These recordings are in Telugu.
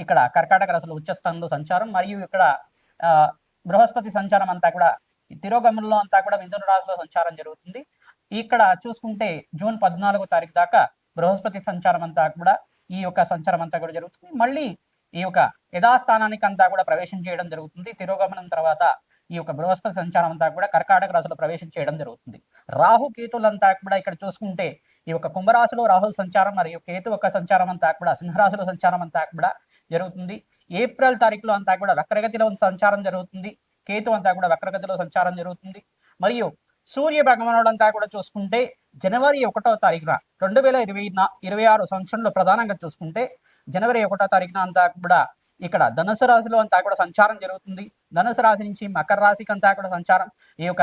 ఇక్కడ కర్కాటక రాశిలో ఉచ్చస్థానంలో సంచారం మరియు ఇక్కడ ఆ, బృహస్పతి సంచారం అంతా కూడా ఈ తిరోగమనంలో అంతా కూడా మిథున రాశిలో సంచారం జరుగుతుంది. ఇక్కడ చూసుకుంటే జూన్ పద్నాలుగో తారీఖు దాకా బృహస్పతి సంచారం అంతా కూడా ఈ యొక్క సంచారం అంతా కూడా జరుగుతుంది. మళ్ళీ ఈ యొక్క యథాస్థానానికి అంతా కూడా ప్రవేశం చేయడం జరుగుతుంది. తిరోగమనం తర్వాత ఈ యొక్క బృహస్పతి సంచారం అంతా కూడా కర్కాటక రాశిలో ప్రవేశం చేయడం జరుగుతుంది. రాహు కేతులంతా కూడా ఇక్కడ చూసుకుంటే ఈ యొక్క కుంభరాశిలో రాహు సంచారం మరియు కేతు యొక్క సంచారం అంతా కూడా సింహరాశిలో సంచారం అంతా కూడా జరుగుతుంది. ఏప్రిల్ తారీఖులో అంతా కూడా వక్రగతిలో సంచారం జరుగుతుంది. కేతు అంతా కూడా వక్రగతిలో సంచారం జరుగుతుంది. మరియు సూర్య భగవానుడు అంతా కూడా చూసుకుంటే జనవరి ఒకటో తారీఖున రెండు వేల ఇరవై ఇరవై ఆరు సంవత్సరంలో ప్రధానంగా చూసుకుంటే జనవరి ఒకటో తారీఖున అంతా కూడా ఇక్కడ ధనుసు రాశిలో అంతా కూడా సంచారం జరుగుతుంది. ధనుసు రాశి నుంచి మకర రాశికి అంతా కూడా సంచారం. ఈ యొక్క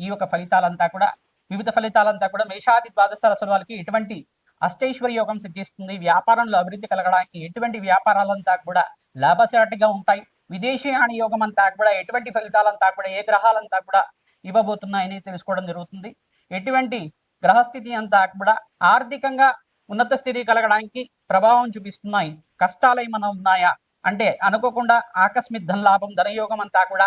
ఈ యొక్క ఫలితాలంతా కూడా వివిధ ఫలితాలంతా కూడా మేషాది ద్వాదశ రాశుల వాళ్ళకి ఎటువంటి అష్టైశ్వర్య యోగం సిద్ధిస్తుంది వ్యాపారంలో అభివృద్ధి కలగడానికి ఎటువంటి వ్యాపారాలంతా కూడా లాభసాటిగా ఉంటాయి విదేశీయాన యోగం అంతా కూడా ఎటువంటి ఫలితాలంతా కూడా ఏ గ్రహాలంతా కూడా ఇవ్వబోతున్నాయని తెలుసుకోవడం జరుగుతుంది. ఎటువంటి గ్రహస్థితి అంతా కూడా ఆర్థికంగా ఉన్నత స్థితి కలగడానికి ప్రభావం చూపిస్తున్నాయి. కష్టాలు ఏమైనా ఉన్నాయా? అంటే అనుకోకుండా ఆకస్మిక ధన లాభం ధనయోగం అంతా కూడా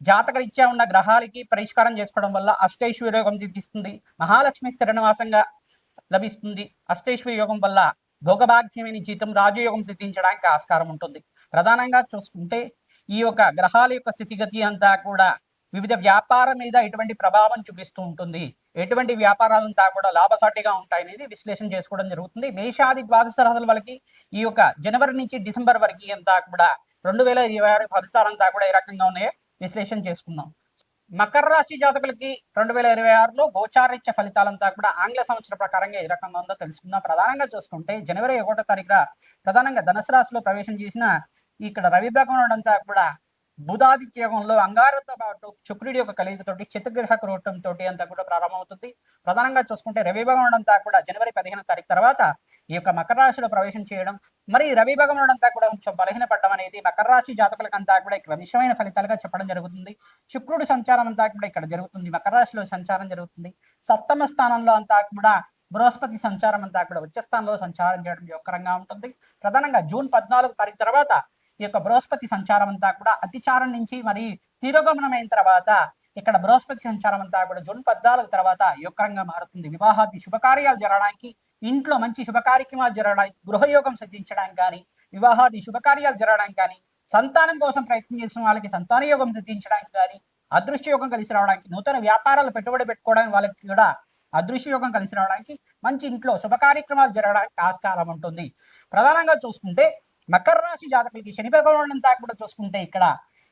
జాతకరీత్యా ఉన్న గ్రహాలకి పరిష్కారం చేసుకోవడం వల్ల అష్టైశ్వర్య యోగం సిద్ధిస్తుంది. మహాలక్ష్మి స్థిరనివాసంగా లభిస్తుంది. అష్టైశ్వర్య యోగం వల్ల భోగభాగ్యమైన జీతం రాజయోగం సిద్ధించడానికి ఆస్కారం ఉంటుంది. ప్రధానంగా చూసుకుంటే ఈ యొక్క గ్రహాల యొక్క స్థితిగతి అంతా కూడా వివిధ వ్యాపారం మీద ఎటువంటి ప్రభావం చూపిస్తూ ఉంటుంది. ఎటువంటి వ్యాపారాలంతా కూడా లాభసాటిగా ఉంటాయనేది విశ్లేషణ చేసుకోవడం జరుగుతుంది. మేషాది ద్వాదశ రాశుల వాళ్ళకి ఈ యొక్క జనవరి నుంచి డిసెంబర్ వరకు అంతా కూడా రెండు వేల ఇరవై ఆరు ఫలితాలంతా కూడా ఏ రకంగా ఉన్నాయో విశ్లేషణ చేసుకుందాం. మకర రాశి జాతకులకి రెండు వేల ఇరవై ఆరులో గోచారిత్య ఫలితాలంతా కూడా ఆంగ్ల సంవత్సర ప్రకారంగా ఏ రకంగా ఉందో తెలుసుకుందాం. ప్రధానంగా చూసుకుంటే జనవరి ఒకటో తారీఖున ప్రధానంగా ధనుసు రాశిలో ప్రవేశం చేసిన ఇక్కడ రవి భగవానుడు ఉండడంతా కూడా బుధాదిత్య యోగంలో అంగారంతో పాటు శుక్రుడి యొక్క కలిగితోటి చతుర్గ్రహ క్రోటం తోటి అంతా కూడా ప్రారంభమవుతుంది. ప్రధానంగా చూసుకుంటే రవి భగవానుడు కూడా జనవరి పదిహేను తారీఖు తర్వాత ఈ యొక్క మకర రాశిలో ప్రవేశం చేయడం మరి రవి భగవానుడు అంతా కూడా కొంచెం బలహీనపడడం అనేది మకర రాశి జాతకులకంతా కూడా ఇక్కడ విషయమైన ఫలితాలుగా చెప్పడం జరుగుతుంది. శుక్రుడు సంచారం అంతా కూడా ఇక్కడ జరుగుతుంది. మకర రాశిలో సంచారం జరుగుతుంది. సప్తమ స్థానంలో అంతా కూడా బృహస్పతి సంచారం అంతా కూడా ఉచ్చ స్థానంలో సంచారం చేయడం యోగకరంగా ఉంటుంది. ప్రధానంగా జూన్ పద్నాలుగు తారీఖు తర్వాత ఈ యొక్క బృహస్పతి సంచారం అంతా కూడా అతిచారం నుంచి మరి తిరోగమనమైన తర్వాత ఇక్కడ బృహస్పతి సంచారం అంతా కూడా జూన్ పద్నాలుగు తర్వాత యుక్రంగా మారుతుంది. వివాహాది శుభకార్యాలు జరగడానికి ఇంట్లో మంచి శుభ కార్యక్రమాలు జరగడానికి గృహయోగం సిద్ధించడానికి కానీ వివాహాది శుభకార్యాలు జరగడానికి కానీ సంతానం కోసం ప్రయత్నం చేసిన వాళ్ళకి సంతాన యోగం సిద్ధించడానికి కానీ అదృశ్య యోగం కలిసి రావడానికి నూతన వ్యాపారాలు పెట్టుబడి పెట్టుకోవడానికి వాళ్ళకి కూడా అదృశ్య యోగం కలిసి రావడానికి మంచి ఇంట్లో శుభ కార్యక్రమాలు జరగడానికి ఆస్కారం ఉంటుంది. ప్రధానంగా చూసుకుంటే మకర రాశి జాతకులకి శని భగవానుడంతా కూడా చూసుకుంటే ఇక్కడ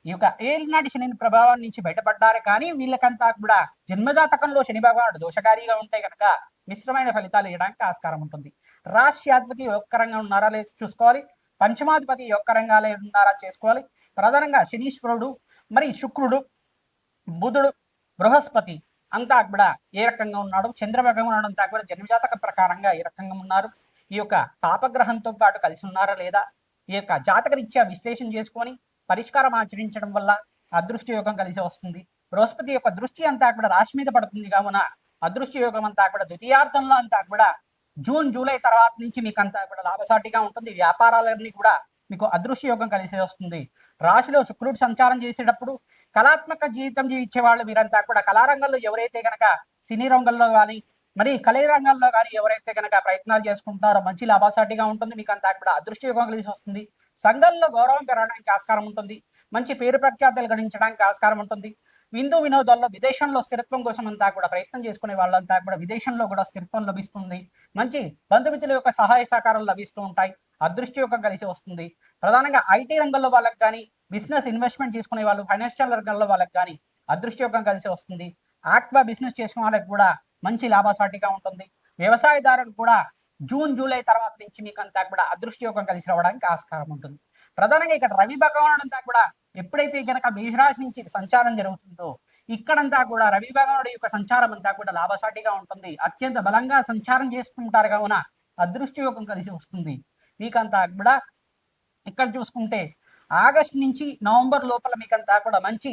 ఈ యొక్క ఏలినాటి శని ప్రభావం నుంచి బయటపడ్డారు కానీ వీళ్ళకంతా కూడా జన్మజాతకంలో శని భగవానుడు దోషకారిగా ఉంటే కనుక మిశ్రమైన ఫలితాలు ఇవ్వడానికి ఆస్కారం ఉంటుంది. రాష్ట్రాధిపతి యొక్కరంగా ఉన్నారా లేదు చూసుకోవాలి. పంచమాధిపతి యొక్కరంగా ఉన్నారా చేసుకోవాలి. ప్రధానంగా శనీశ్వరుడు మరి శుక్రుడు బుధుడు బృహస్పతి అంతా కూడా ఏ రకంగా ఉన్నాడు? చంద్రభగవానుడు అంతా కూడా జన్మజాతక ప్రకారంగా ఏ రకంగా ఉన్నారు? ఈ యొక్క పాపగ్రహంతో పాటు కలిసి ఉన్నారా లేదా? ఈ యొక్క జాతక రీత్యా విశ్లేషణ చేసుకొని పరిష్కారం ఆచరించడం వల్ల అదృష్ట యోగం కలిసి వస్తుంది. బృహస్పతి యొక్క దృష్టి అంతా కూడా రాశి మీద పడుతుంది కావున అదృష్ట యోగం అంతా కూడా ద్వితీయార్థంలో అంతా కూడా జూన్ జూలై తర్వాత నుంచి మీకు అంతా కూడా లాభసాటిగా ఉంటుంది. వ్యాపారాలన్నీ కూడా మీకు అదృశ్య యోగం కలిసి వస్తుంది. రాశిలో శుక్రుడు సంచారం చేసేటప్పుడు కళాత్మక జీవితం జీవించే వాళ్ళు మీరంతా కూడా కళారంగంలో ఎవరైతే గనక సినీ రంగంలో కానీ మరి కళీ రంగంలో కానీ ఎవరైతే గనక ప్రయత్నాలు చేసుకుంటారో మంచి లాభసాటిగా ఉంటుంది. మీకు అంతా కూడా అదృష్ట యోగం కలిసి వస్తుంది. సంఘంలో గౌరవం పెరగడానికి ఆస్కారం ఉంటుంది. మంచి పేరు ప్రఖ్యాతలు గణించడానికి ఆస్కారం ఉంటుంది. విందు వినోదాల్లో విదేశంలో స్థిరత్వం కోసం అంతా కూడా ప్రయత్నం చేసుకునే వాళ్ళంతా కూడా విదేశంలో కూడా స్థిరత్వం లభిస్తుంది. మంచి బంధుమిత్రుల యొక్క సహాయ సహకారం లభిస్తూ ఉంటాయి. అదృష్టి యొక్క కలిసి వస్తుంది. ప్రధానంగా ఐటీ రంగంలో వాళ్ళకి కానీ బిజినెస్ ఇన్వెస్ట్మెంట్ చేసుకునే వాళ్ళు ఫైనాన్షియల్ రంగంలో వాళ్ళకి కానీ అదృష్టి యొక్క కలిసి వస్తుంది. ఆక్వా బిజినెస్ చేసుకునే వాళ్ళకి కూడా మంచి లాభసాటిగా ఉంటుంది. వ్యవసాయదారులు కూడా జూన్ జూలై తర్వాత నుంచి మీకు అంతా కూడా అదృష్టి యోగం కలిసి రావడానికి ఆస్కారం ఉంటుంది. ప్రధానంగా ఇక్కడ రవి భగవానుడు అంతా కూడా ఎప్పుడైతే గనక మేషరాశి నుంచి సంచారం జరుగుతుందో ఇక్కడంతా కూడా రవి భగవానుడు యొక్క సంచారం అంతా కూడా లాభసాటిగా ఉంటుంది. అత్యంత బలంగా సంచారం చేసుకుంటారు కావున అదృష్టి యోగం కలిసి వస్తుంది. మీకంతా కూడా ఇక్కడ చూసుకుంటే ఆగస్ట్ నుంచి నవంబర్ లోపల మీకంతా కూడా మంచి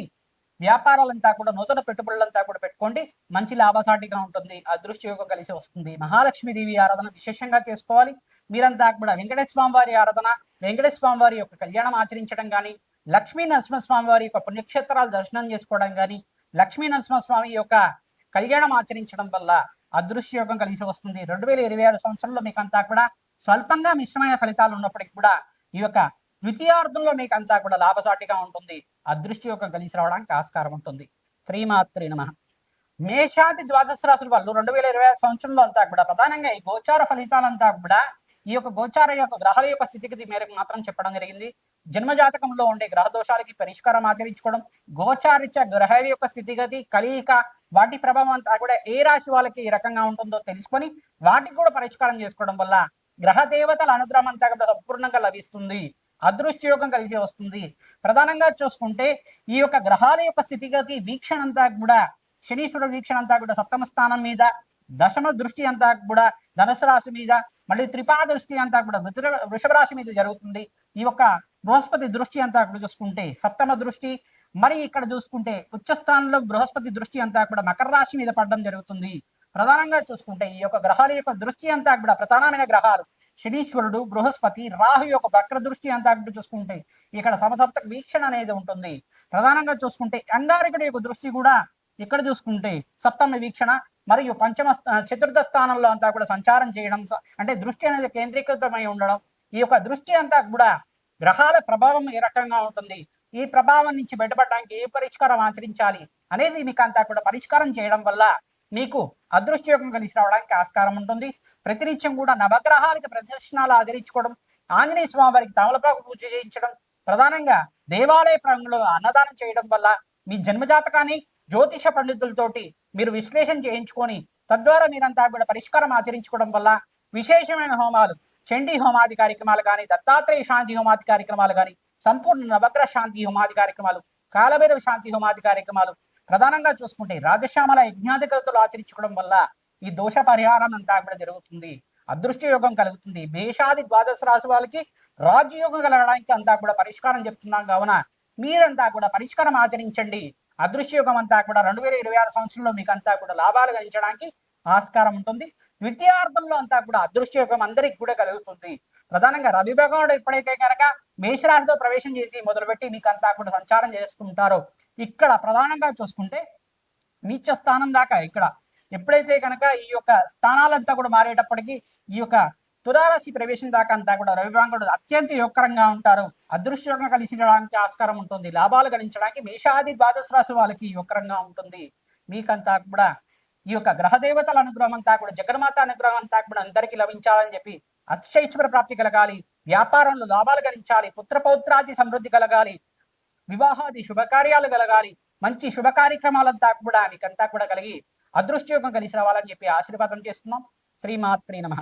వ్యాపారాలంతా కూడా నూతన పెట్టుబడులంతా కూడా పెట్టుకోండి. మంచి లాభసాటిగా ఉంటుంది. అదృష్టి యోగం కలిసి వస్తుంది. మహాలక్ష్మీదేవి ఆరాధన విశేషంగా చేసుకోవాలి. మీరంతా కూడా వెంకటేశ్వర స్వామి వారి ఆరాధన వెంకటేశ్వర స్వామి వారి యొక్క కళ్యాణం ఆచరించడం కానీ లక్ష్మీ నరసింహస్వామి వారి యొక్క పుణ్యక్షేత్రాలు దర్శనం చేసుకోవడం కానీ లక్ష్మీ నరసింహస్వామి యొక్క కళ్యాణం ఆచరించడం వల్ల అదృశ్య యోగం కలిసి వస్తుంది. రెండు వేల ఇరవై ఆరు సంవత్సరంలో మీకు అంతా కూడా స్వల్పంగా మిశ్రమైన ఫలితాలు ఉన్నప్పటికీ కూడా ఈ యొక్క ద్వితీయార్థంలో మీకు అంతా కూడా లాభసాటిగా ఉంటుంది. అదృష్టి యొక్క కలిసి రావడానికి ఆస్కారం ఉంటుంది. శ్రీమాత్రి నమ. మేషాది ద్వాదశ రాశుల వాళ్ళు రెండు వేల ఇరవై సంవత్సరంలో అంతా కూడా ప్రధానంగా ఈ గోచార ఫలితాలంతా కూడా ఈ యొక్క గోచార యొక్క గ్రహాల యొక్క స్థితిగతి మేరకు మాత్రం చెప్పడం జరిగింది. జన్మజాతకంలో ఉండే గ్రహ దోషాలకి పరిష్కారం ఆచరించుకోవడం గోచారిత్య గ్రహాల యొక్క స్థితిగతి కలియిక వాటి ప్రభావం అంతా కూడా ఏ రాశి వాళ్ళకి ఈ రకంగా ఉంటుందో తెలుసుకొని వాటికి కూడా పరిష్కారం చేసుకోవడం వల్ల గ్రహ దేవతల అనుగ్రహం అంతా కూడా సంపూర్ణంగా లభిస్తుంది. అదృష్టి యోగం కలిసి వస్తుంది. ప్రధానంగా చూసుకుంటే ఈ యొక్క గ్రహాల యొక్క స్థితిగతి వీక్షణ అంతా కూడా శనీశ్వరుడు వీక్షణ అంతా కూడా సప్తమ స్థానం మీద దశమ దృష్టి అంతా కూడా ధనుసు రాశి మీద మళ్ళీ త్రిపా దృష్టి అంతా కూడా వృషభ రాశి మీద జరుగుతుంది. ఈ యొక్క బృహస్పతి దృష్టి అంతా కూడా చూసుకుంటే సప్తమ దృష్టి మరి ఇక్కడ చూసుకుంటే ఉచ్చస్థానంలో బృహస్పతి దృష్టి అంతా కూడా మకర రాశి మీద పడడం జరుగుతుంది. ప్రధానంగా చూసుకుంటే ఈ యొక్క గ్రహాల యొక్క దృష్టి అంతా కూడా ప్రధానమైన గ్రహాలు శనీశ్వరుడు బృహస్పతి రాహు యొక్క వక్ర దృష్టి అంతా కూడా చూసుకుంటే ఇక్కడ సమసప్త వీక్షణ అనేది ఉంటుంది. ప్రధానంగా చూసుకుంటే అంగారకుడి యొక్క దృష్టి కూడా ఇక్కడ చూసుకుంటే సప్తమ వీక్షణ మరియు పంచమ చతుర్థ స్థానంలో అంతా కూడా సంచారం చేయడం అంటే దృష్టి అనేది కేంద్రీకృతమై ఉండడం ఈ యొక్క దృష్టి అంతా కూడా గ్రహాల ప్రభావం ఏ రకంగా ఉంటుంది ఈ ప్రభావం నుంచి బయటపడడానికి ఏ పరిష్కారం ఆచరించాలి అనేది మీకు అంతా కూడా పరిష్కారం చేయడం వల్ల మీకు అదృష్టయోగం కలిసి రావడానికి ఆస్కారం ఉంటుంది. ప్రతినిత్యం కూడా నవగ్రహాలకి ప్రదర్శనాలు ఆదరించుకోవడం ఆంజనేయ స్వామి వారికి తమలపాకు పూజ చేయించడం ప్రధానంగా దేవాలయ ప్రాంగంలో అన్నదానం చేయడం వల్ల మీ జన్మజాతకాన్ని జ్యోతిష పండితులతోటి మీరు విశ్లేషణ చేయించుకొని తద్వారా మీరంతా కూడా పరిష్కారం ఆచరించుకోవడం వల్ల విశేషమైన హోమాలు చండీ హోమాది కార్యక్రమాలు కానీ దత్తాత్రేయ శాంతి హోమాది కార్యక్రమాలు కానీ సంపూర్ణ నవగ్రహ శాంతి హోమాది కార్యక్రమాలు కాలభైరవ శాంతి హోమాది కార్యక్రమాలు ప్రధానంగా చూసుకుంటే రాజశ్యామల యజ్ఞాధికతలు ఆచరించుకోవడం వల్ల ఈ దోష పరిహారం అంతా కూడా జరుగుతుంది. అదృష్ట యోగం కలుగుతుంది. మేషాది ద్వాదశ రాశి వాళ్ళకి రాజయోగం కలగడానికి అంతా కూడా పరిష్కారం చెప్తున్నాం. కావున మీరంతా కూడా పరిష్కారం ఆచరించండి. అదృశ్యయోగం అంతా కూడా రెండు వేల ఇరవై ఆరు సంవత్సరంలో మీకు అంతా కూడా లాభాలు గణించడానికి ఆస్కారం ఉంటుంది. ద్వితీయార్థంలో అంతా కూడా అదృశ్యయోగం అందరికి కూడా కలుగుతుంది. ప్రధానంగా రవి భగవానుడు ఎప్పుడైతే కనుక మేషరాశిలో ప్రవేశం చేసి మొదలుపెట్టి మీకు అంతా కూడా సంచారం చేసుకుంటారో ఇక్కడ ప్రధానంగా చూసుకుంటే నీచ స్థానం దాకా ఇక్కడ ఎప్పుడైతే కనుక ఈ యొక్క స్థానాలంతా కూడా మారేటప్పటికీ ఈ యొక్క తులారాశి ప్రవేశం దాకా అంతా కూడా రవిభాంగుడు అత్యంత యోగకరంగా ఉంటారు. అదృష్టంగా కలిసి ఆస్కారం ఉంటుంది. లాభాలు గణించడానికి మేషాది ద్వాదశ రాశి వాళ్ళకి యోగకరంగా ఉంటుంది. మీకంతా కూడా ఈ యొక్క గ్రహదేవతల అనుగ్రహం అంతా కూడా జగన్మాత అనుగ్రహం అంతా కూడా అందరికీ లభించాలని చెప్పి అతిశైశ్వర ప్రాప్తి కలగాలి. వ్యాపారంలో లాభాలు గణించాలి. పుత్ర పౌత్రాది సమృద్ధి కలగాలి. వివాహాది శుభకార్యాలు కలగాలి. మంచి శుభ కార్యక్రమాలంతా కూడా మీకంతా కూడా కలిగి అదృష్టయోగం కలిసి రావాలని చెప్పి ఆశీర్వాదం చేస్తున్నాం. శ్రీమాత్రి నమ.